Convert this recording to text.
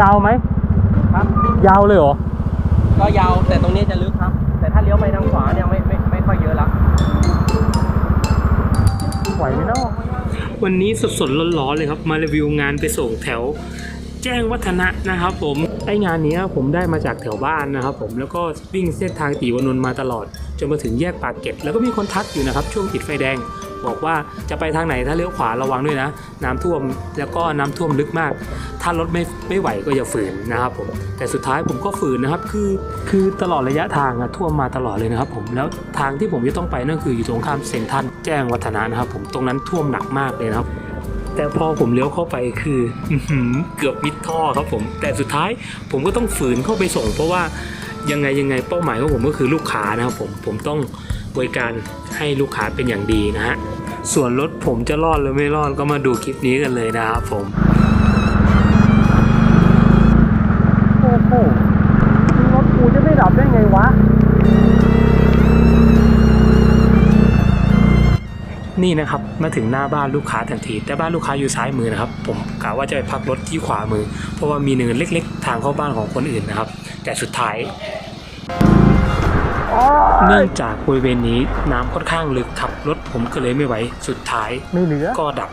ยาวไหมครับ ยาวเลยเหรอ ก็ยาวแต่ตรงนี้จะลึกครับ แต่ถ้าเลี้ยวไปทางขวาเนี่ยไม่ไม่ไม่ค่อยเยอะละไหวไหมเนาะวันนี้สดๆร้อนๆเลยครับ มารีวิวงานไปส่งแถว แจ้งวัฒนะนะครับ ผมไองานเนี้ยผมได้มาจากแถวบ้านนะครับ ผมแล้วก็วิ่งเส้นทางตีวานนท์มาตลอด จนมาถึงแยกปากเกร็ดแล้วก็มีคนทักอยู่นะครับ ช่วงติดไฟแดง บอกว่าจะไปทางไหนถ้าเลี้ยวขวาระวังด้วยนะ น้ำท่วมแล้วก็น้ำท่วมลึกมาก ถ้ารถไม่ไม่ไหวก็อย่าฝืนนะครับผมแต่สุดท้ายผมก็ฝืนนะครับคือคือตลอดระยะทางอะท่วมมาตลอดเลยนะครับผมแล้วทางที่ผมจะต้องไปนั่นคืออยู่ตรงข้ามเซ็นทรัลแจ้งวัฒนะนะครับผมตรงนั้นท่วมหนักมากเลยนะครับแต่พอผมเลี้ยวเข้าไปคือเกือบมิดท่อครับผม แต่สุดท้ายผมก็ต้องฝืนเข้าไปส่งเพราะว่า ยังไงยังไงเป้าหมายของผมก็คือลูกค้านะครับผมผมต้องบริการให้ลูกค้าเป็นอย่างดีนะฮะส่วนรถผมจะรอดหรือไม่รอดก็มาดูคลิปนี้กันเลยนะครับผม นี่นะครับมาถึงหน้าบ้านลูกค้าทันที แต่บ้านลูกค้าอยู่ซ้ายมือนะครับ ผมกะว่าจะไปพักรถที่ขวามือ เพราะว่ามีเนินเล็ก ๆ ทางเข้าบ้านของคนอื่นนะครับ แต่สุดท้ายเนื่องจากบริเวณนี้น้ำค่อนข้างลึกครับรถผมก็เลยไม่ไหวสุดท้ายไม่เหลือก็ดับ